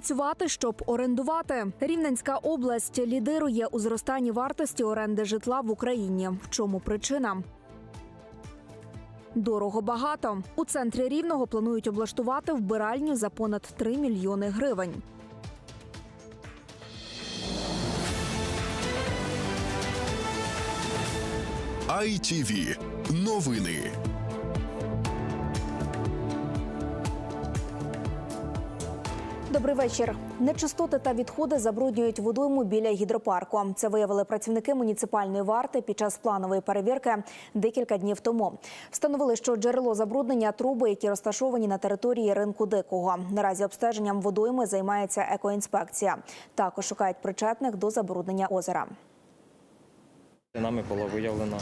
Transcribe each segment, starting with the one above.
Працювати, щоб орендувати. Рівненська область лідирує у зростанні вартості оренди житла в Україні. В чому причина? Дорого багато. У центрі рівного планують облаштувати вбиральню за понад 3 мільйони гривень. ITV. Новини. Добрий вечір. Нечистоти та відходи забруднюють водойму біля гідропарку. Це виявили працівники муніципальної варти під час планової перевірки декілька днів тому. Встановили, що джерело забруднення труби, які розташовані на території ринку дикого. Наразі обстеженням водойми займається екоінспекція. Також шукають причетних до забруднення озера. Нами було виявлено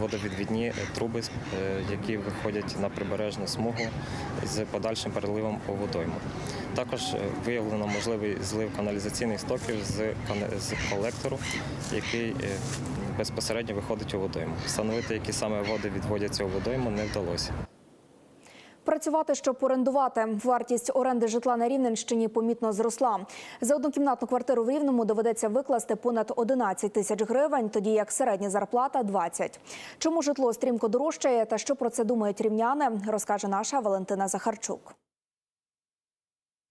водовідвідні труби, е, які виходять на прибережну смугу з подальшим переливом у водойму. Також е, виявлено можливий злив каналізаційних стоків з колектору, який е, безпосередньо виходить у водойму. Встановити, які саме води відводяться у водойму, не вдалося. Працювати, щоб орендувати. Вартість оренди житла на Рівненщині помітно зросла. За однокімнатну квартиру в Рівному доведеться викласти понад 11 тисяч гривень, тоді як середня зарплата – 20. Чому житло стрімко дорожчає та що про це думають рівняни, розкаже наша Валентина Захарчук.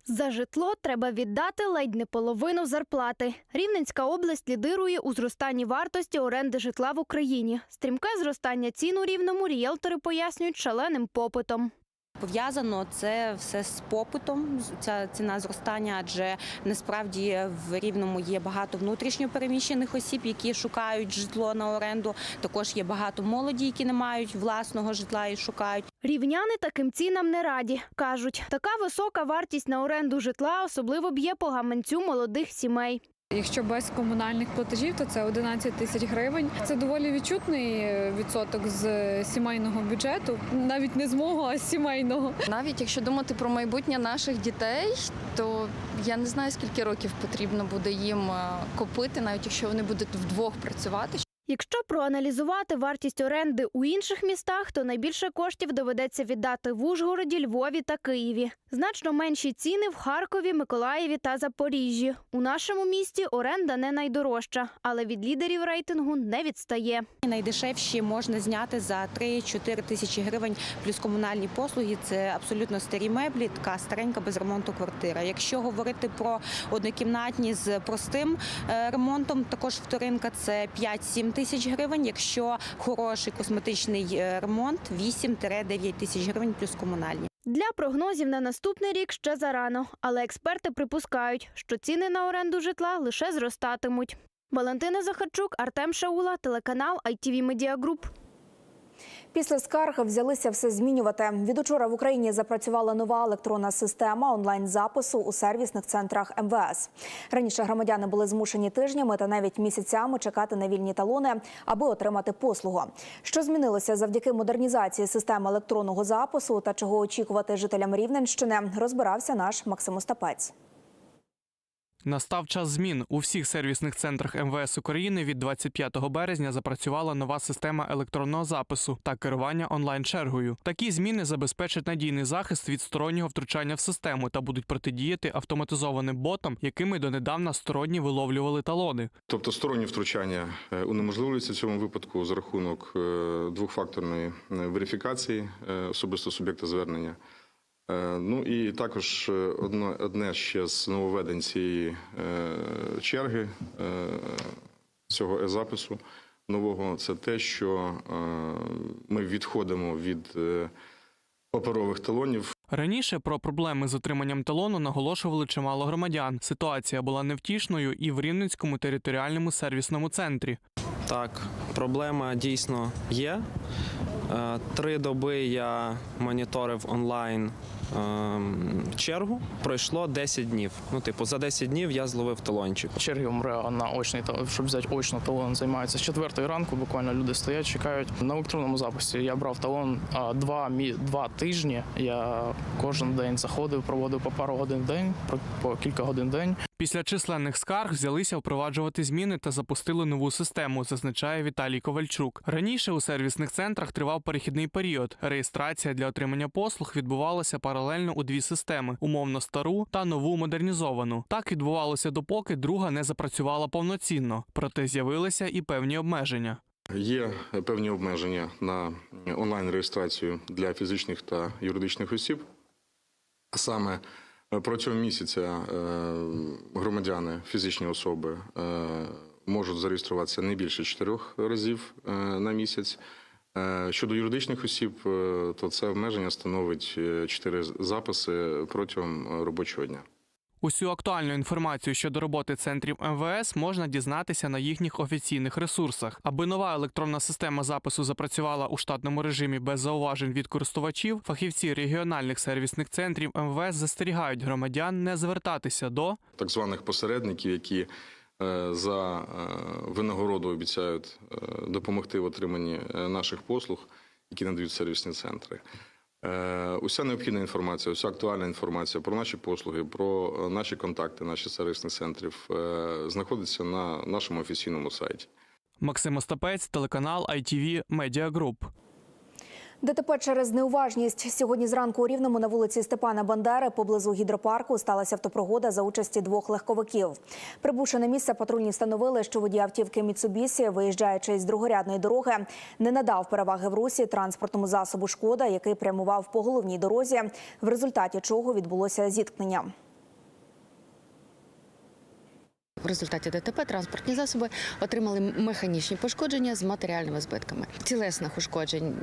За житло треба віддати ледь не половину зарплати. Рівненська область лідирує у зростанні вартості оренди житла в Україні. Стрімке зростання цін у рівному рієлтори пояснюють шаленим попитом. Пов'язано це все з попитом. Ця ціна зростання, адже насправді в рівному є багато внутрішньо переміщених осіб, які шукають житло на оренду. Також є багато молоді, які не мають власного житла і шукають. Рівняни таким цінам не раді. Кажуть, така висока вартість на оренду житла особливо б'є по гаманцю молодих сімей. Якщо без комунальних платежів, то це 11 тисяч гривень. Це доволі відчутний е, відсоток з сімейного бюджету, навіть не з мого, а з сімейного. Навіть якщо думати про майбутнє наших дітей, то я не знаю, скільки років потрібно буде їм купити, копити, навіть якщо вони будуть вдвох працювати. Якщо проаналізувати вартість оренди у інших містах, то найбільше коштів доведеться віддати в Ужгороді, Львові та Києві. Значно менші ціни в Харкові, Миколаєві та Запоріжжі. У нашому місті оренда не найдорожча, але від лідерів рейтингу не відстає. Найдешевші можна зняти за 3-4 тисячі гривень плюс комунальні послуги. Це абсолютно старі меблі, така старенька без ремонту квартира. Якщо говорити про однокімнатні з простим е, ремонтом, також вторинка це 5-7 тисяч гривень. Якщо хороший косметичний е, ремонт 8-9 тисяч гривень плюс комунальні. Для прогнозів на наступний рік ще зарано, але експерти припускають, що ціни на оренду житла лише зростатимуть. Валентина Захарчук, Артем Шаула, телеканал ITV Media Group. Після скарг взялися все змінювати. Від учора в Україні запрацювала нова електронна система онлайн-запису у сервісних центрах МВС. Раніше громадяни були змушені тижнями та навіть місяцями чекати на вільні талони, аби отримати послугу. Що змінилося завдяки модернізації системи електронного запису та чого очікувати жителям Рівненщини, розбирався наш Максим Остапець. Настав час змін. У всіх сервісних центрах МВС України від 25 березня запрацювала нова система електронного запису та керування онлайн-чергою. Такі зміни забезпечать надійний захист від стороннього втручання в систему та будуть протидіяти автоматизованим ботам, якими донедавна сторонні виловлювали талони. Тобто сторонні втручання е, унеможливлюються в цьому випадку за рахунок е, двохфакторної е, верифікації особисто суб'єкта звернення. Е, Ну і також е, одне ще з нововведень цієї е, черги цього е-запису нового це те, що ми відходимо від паперових талонів Раніше про проблеми з отриманням талону наголошували чимало громадян. Ситуація була невтішною і в Рівненському територіальному сервісному центрі. Так, проблема дійсно є. Три доби я моніторив онлайн чергу. Пройшло 10 днів. Ну, типу, за 10 днів я зловив талончик. Черги в на очний та щоб взяти очно талон, займається з четвертої ранку. Буквально люди стоять, чекають. На електронному записі я брав талон два, мі- два тижні. Я кожен день заходив, проводив по пару годин в день, по кілька годин в день. Після численних скарг взялися впроваджувати зміни та запустили нову систему, зазначає Віталій Ковальчук. Раніше у сервісних центрах тривав перехідний період. Реєстрація для отримання послуг відбувалася паралельно у дві системи: умовно стару та нову модернізовану. Так відбувалося допоки друга не запрацювала повноцінно, проте з'явилися і певні обмеження. Є певні обмеження на онлайн-реєстрацію для фізичних та юридичних осіб. А саме протягом місяця е, громадяни, фізичні особи е, можуть зареєструватися не більше чотирьох разів е, на місяць. Е, Щодо юридичних осіб, е, то це обмеження становить е, чотири записи протягом е, робочого дня. Усю актуальну інформацію щодо роботи центрів МВС можна дізнатися на їхніх офіційних ресурсах. Аби нова електронна система запису запрацювала у штатному режимі без зауважень від користувачів, фахівці регіональних сервісних центрів МВС застерігають громадян не звертатися до так званих посередників, які е, за е, винагороду обіцяють е, допомогти в отриманні наших послуг, які надають сервісні центри. Е, Уся необхідна інформація, уся актуальна інформація про наші послуги, про е, наші контакти, наші сервісних центрів е, знаходиться на нашому офіційному сайті. Максим Остапець, телеканал ITV Media Group. ДТП через неуважність. Сьогодні зранку у Рівному на вулиці Степана Бандери поблизу гідропарку сталася автопригода за участі двох легковиків. Прибувши на місце, патрульні встановили, що водій автівки Міцубісі, виїжджаючи з другорядної дороги, не надав переваги в русі транспортному засобу Шкода, який прямував по головній дорозі, в результаті чого відбулося зіткнення. В результаті ДТП транспортні засоби отримали механічні пошкодження з матеріальними збитками. Тілесних ушкоджень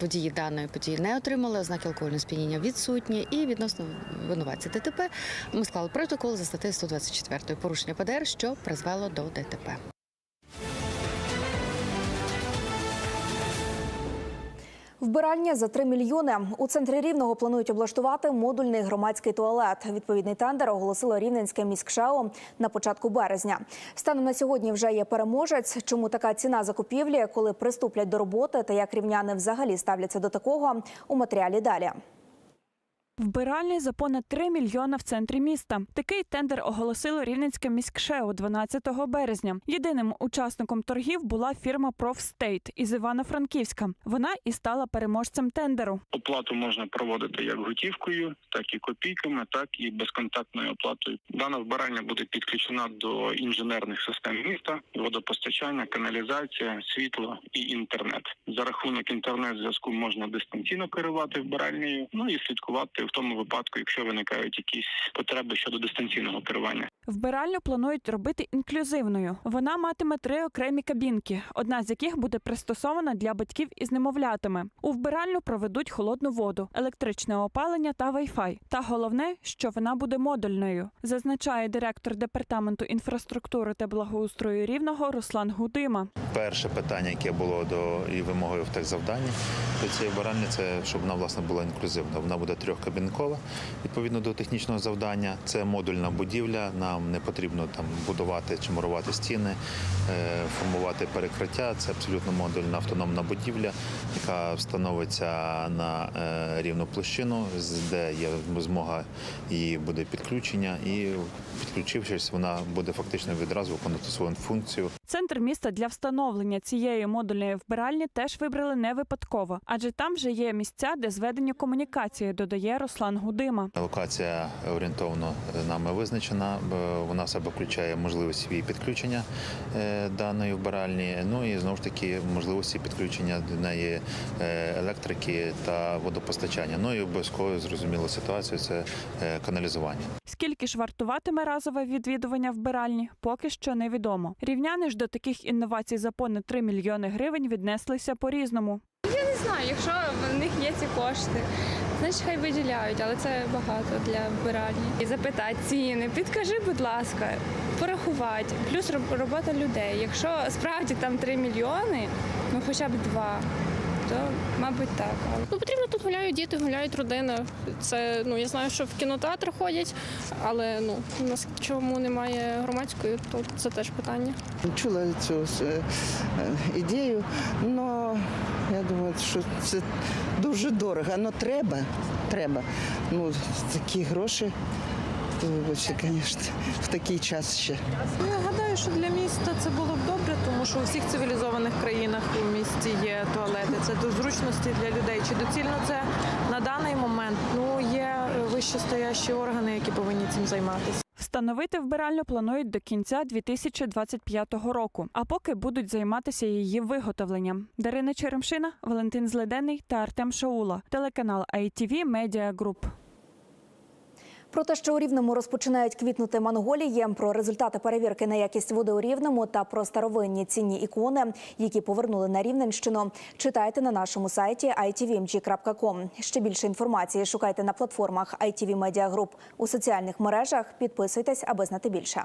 водії даної події не отримали, ознаки алкогольного сп'яніння відсутні. І відносно винуватця ДТП ми склали протокол за статтею 124 порушення ПДР, що призвело до ДТП. Вбиральня за 3 мільйони. У центрі Рівного планують облаштувати модульний громадський туалет. Відповідний тендер оголосило Рівненське міськшео на початку березня. Станом на сьогодні вже є переможець. Чому така ціна закупівлі, коли приступлять до роботи та як рівняни взагалі ставляться до такого у матеріалі далі. Вбиральні за понад 3 мільйона в центрі міста. Такий тендер оголосило Рівненське міськшео 12 березня. Єдиним учасником торгів була фірма Профстейт із Івано-Франківська. Вона і стала переможцем тендеру. Оплату можна проводити як готівкою, так і копійками, так і безконтактною оплатою. Дана вбиральня буде підключена до інженерних систем міста, водопостачання, каналізація, світло і інтернет. За рахунок інтернет-зв'язку можна дистанційно керувати вбиральнею, ну і слідкувати в тому випадку, якщо виникають якісь потреби щодо дистанційного керування. Вбиральню планують робити інклюзивною. Вона матиме три окремі кабінки, одна з яких буде пристосована для батьків із немовлятами. У вбиральню проведуть холодну воду, електричне опалення та вайфай. Та головне, що вона буде модульною, зазначає директор департаменту інфраструктури та благоустрою рівного Руслан Гудима. Перше питання, яке було до і вимогою в техзавданні до цієї вбиральні, це щоб вона власне була інклюзивна. Вона буде трьохкабінкова відповідно до технічного завдання. Це модульна будівля. Нам не потрібно там будувати чи мурувати стіни, е, формувати перекриття. Це абсолютно модульна автономна будівля, яка встановиться на е, рівну площину, де є змога її буде підключення, і підключившись, вона буде фактично відразу виконувати свою функцію. Центр міста для встановлення цієї модульної вбиральні теж вибрали не випадково, адже там вже є місця, де зведені комунікації, додає Руслан Гудима. Локація орієнтовно нами визначена. Вона в себе включає можливість її підключення е, даної вбиральні. Ну і знову ж таки можливості підключення до неї е, електрики та водопостачання. Ну і обов'язково зрозуміло ситуацію це е, каналізування. Скільки ж вартуватиме разове відвідування вбиральні, поки що невідомо. Рівняни ж до таких інновацій за понад 3 мільйони гривень віднеслися по-різному. Я не знаю, якщо в них є ці кошти, значить хай виділяють, але це багато для вбиральні. І запитати ціни, підкажи, будь ласка, порахувати, плюс робота людей. Якщо справді там 3 мільйони, ну хоча б два, то мабуть так. Ну, потрібно тут гуляють діти, гуляють родина. Це ну я знаю, що в кінотеатр ходять, але ну у нас чому немає громадської, то це теж питання. Чула цю е, ідею, але я думаю, що це дуже дорого. Ну треба, треба. Ну, такі гроші, то вибачте, звісно, в такий час ще. Ну, Я гадаю, що для міста це було б добре, тому що у всіх цивілізованих країнах у місті є туалети. це до зручності для людей. Чи доцільно це на даний момент? Ну є вищестоящі органи, які повинні цим займатися. Встановити вбиральню планують до кінця 2025 року, а поки будуть займатися її виготовленням. Дарина Черемшина, Валентин Зледенний та Артем Шаула. Телеканал ITV Media Group. Про те, що у Рівному розпочинають квітнути монголії, про результати перевірки на якість води у Рівному та про старовинні цінні ікони, які повернули на Рівненщину, читайте на нашому сайті itvmg.com. Ще більше інформації шукайте на платформах ITV Media Group у соціальних мережах. Підписуйтесь, аби знати більше.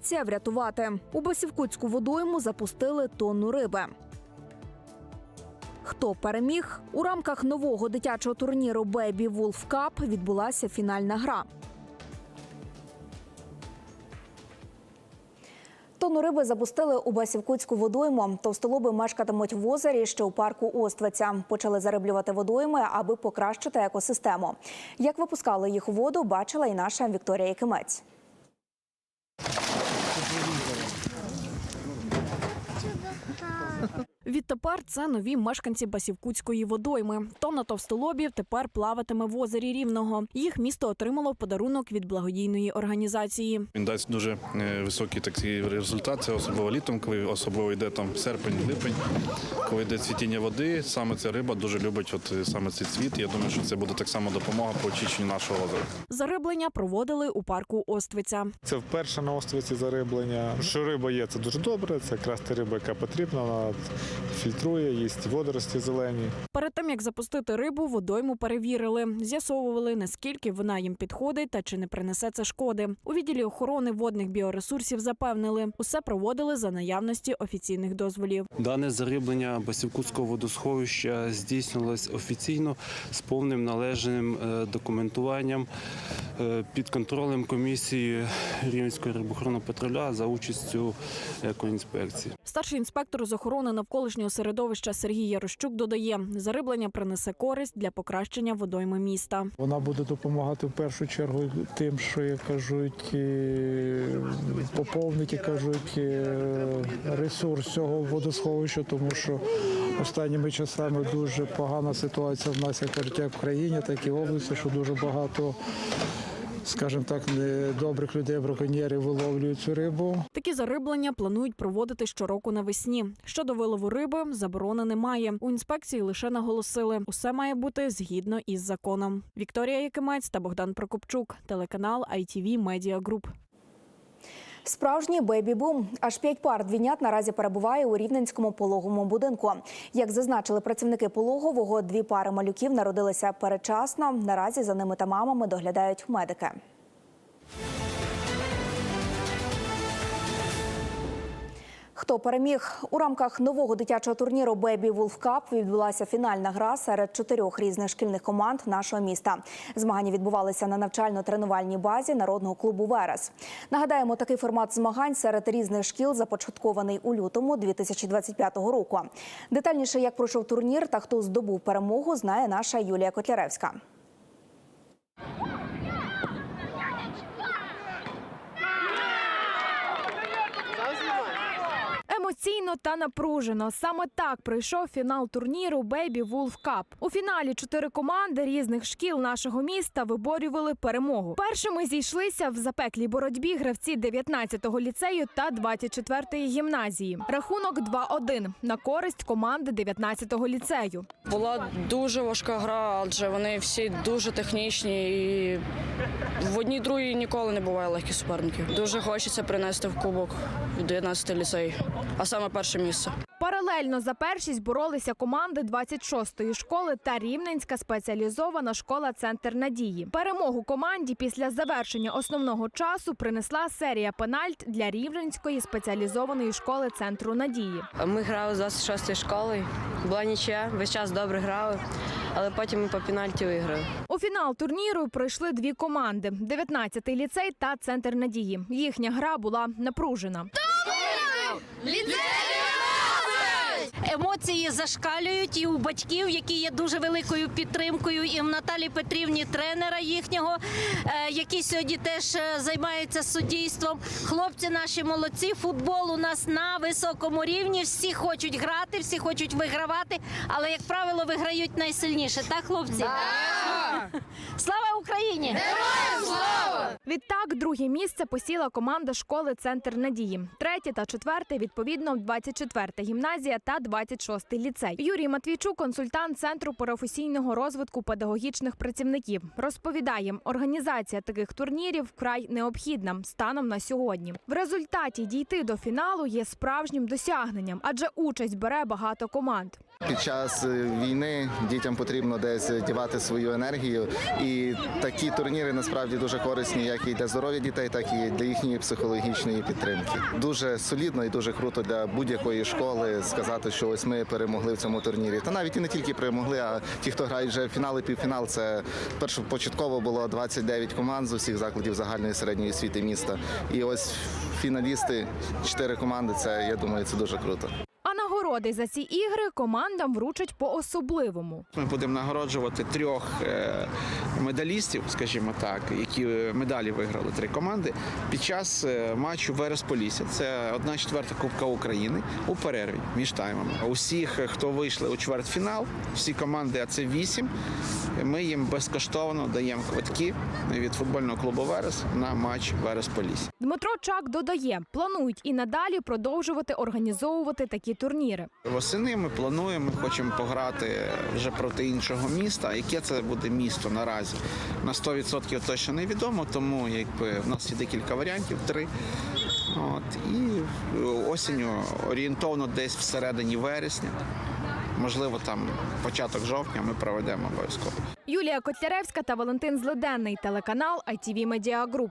Операція врятувати у Басівкутську водойму запустили тонну риби. Хто переміг у рамках нового дитячого турніру Baby Wolf Cup відбулася фінальна гра. Тонну риби запустили у Басівкутську водойму. Товстолоби мешкатимуть в озері, що у парку Оствиця. Почали зариблювати водойми, аби покращити екосистему. Як випускали їх у воду, бачила і наша Вікторія Якимець. Відтепер це нові мешканці Басівкутської водойми. Тонна товстолобів тепер плаватиме в озері Рівного. Їх місто отримало в подарунок від благодійної організації. Він дасть дуже е, високий такий результат. Це особливо літом, коли особливо йде там серпень, липень, коли йде цвітіння води. Саме ця риба дуже любить от е, саме цей цвіт. Я думаю, що це буде так само допомога по очищенню нашого озера. Зариблення проводили у парку Оствиця. Це вперше на острові зариблення. Що риба є, це дуже добре. Це якраз та риба, яка потрібна. Фільтрує, їсть водорості зелені. Перед тим як запустити рибу, водойму перевірили, з'ясовували наскільки вона їм підходить та чи не принесе це шкоди. У відділі охорони водних біоресурсів запевнили, усе проводили за наявності офіційних дозволів. Дане зариблення Басівкутського водосховища здійснилось офіційно з повним належним е, документуванням е, під контролем комісії Рівненського рибохоронного патруля за участю екоінспекції. Старший інспектор з охорони навколишнього середовища Сергій Ярощук додає, зариблення принесе користь для покращення водойми міста. Вона буде допомагати в першу чергу тим, що як кажуть, е, поповнити кажуть е, ресурс цього водосховища, тому що останніми часами дуже погана ситуація в нас як кажуть, як в країні, так і в області, що дуже багато. Скажімо так, недобрих людей, браконьєрів виловлюють цю рибу. Такі зариблення планують проводити щороку навесні. Щодо вилову риби, заборони немає. У інспекції лише наголосили, усе має бути згідно із законом. Вікторія Якимець та Богдан Прокопчук, телеканал ITV Media Group. Справжній бейбі-бум. Аж п'ять пар двійнят наразі перебуває у рівненському пологовому будинку. Як зазначили працівники пологового, дві пари малюків народилися передчасно. Наразі за ними та мамами доглядають медики. Хто переміг у рамках нового дитячого турніру Baby Wolf Cup відбулася фінальна гра серед чотирьох різних шкільних команд нашого міста. Змагання відбувалися на навчально-тренувальній базі народного клубу Верес. Нагадаємо, такий формат змагань серед різних шкіл започаткований у лютому 2025 року. Детальніше, як пройшов турнір та хто здобув перемогу, знає наша Юлія Котляревська. Емоційно та напружено. Саме так пройшов фінал турніру Baby Wolf Cup. У фіналі чотири команди різних шкіл нашого міста виборювали перемогу. Першими зійшлися в запеклій боротьбі гравці 19-го ліцею та 24-ї гімназії. Рахунок 2-1 на користь команди 19-го ліцею. Була дуже важка гра, адже вони всі дуже технічні і в одній другій ніколи не буває легких суперників. Дуже хочеться принести в кубок в 19 ліцей, а саме перше місце. Паралельно за першість боролися команди 26-ї школи та Рівненська спеціалізована школа Центр надії. Перемогу команді після завершення основного часу принесла серія пенальт для Рівненської спеціалізованої школи Центру надії. Ми грали з 26-ї школи. Була нічия, весь час добре грали, але потім ми по пенальті виграли. У фінал турніру пройшли дві команди: 19-й ліцей та Центр надії. Їхня гра була напружена. Емоції зашкалюють і у батьків, які є дуже великою підтримкою, і в Наталі Петрівні, тренера їхнього, е, який сьогодні теж е, займається суддійством. Хлопці наші молодці. Футбол у нас на високому рівні. Всі хочуть грати, всі хочуть вигравати, але як правило, виграють найсильніше. Так, хлопці? Слава Україні! Відтак, друге місце посіла команда школи Центр надії. Третє та четверте, відповідно, 24-та гімназія та 26-й ліцей. Юрій Матвійчук, консультант центру професійного розвитку педагогічних працівників, розповідає, організація таких турнірів вкрай необхідна станом на сьогодні. В результаті дійти до фіналу є справжнім досягненням, адже участь бере багато команд. Під час е, війни дітям потрібно десь дівати свою енергію, і такі турніри насправді дуже корисні, як і для здоров'я дітей, так і для їхньої психологічної підтримки. Дуже солідно і дуже круто для будь-якої школи сказати, що ось ми перемогли в цьому турнірі. Та навіть і не тільки перемогли, а ті, хто грають вже в фінал і півфінал, це першопочатково було 29 команд з усіх закладів загальної середньої освіти міста. І ось фіналісти, чотири команди. Це я думаю, це дуже круто. А нагороди за ці ігри командам вручать по особливому. Ми будемо нагороджувати трьох е, медалістів, скажімо так, які е, медалі виграли три команди під час е, матчу Верес Полісся. Це одна четверта Кубка України у перерві між таймами. Усіх, хто вийшли у чвертьфінал, всі команди, а це вісім. Ми їм безкоштовно даємо квитки від футбольного клубу Верес на матч Верес Полісся. Дмитро Чак додає, планують і надалі продовжувати організовувати такі турніри. Восени ми плануємо, ми хочемо пограти вже проти іншого міста. Яке це буде місто наразі? На 100% точно невідомо, тому якби в нас є декілька варіантів, три. От, і осінню орієнтовно десь всередині вересня, можливо, там початок жовтня ми проведемо обов'язково. Юлія Котляревська та Валентин Злиденний, телеканал ITV Media Group.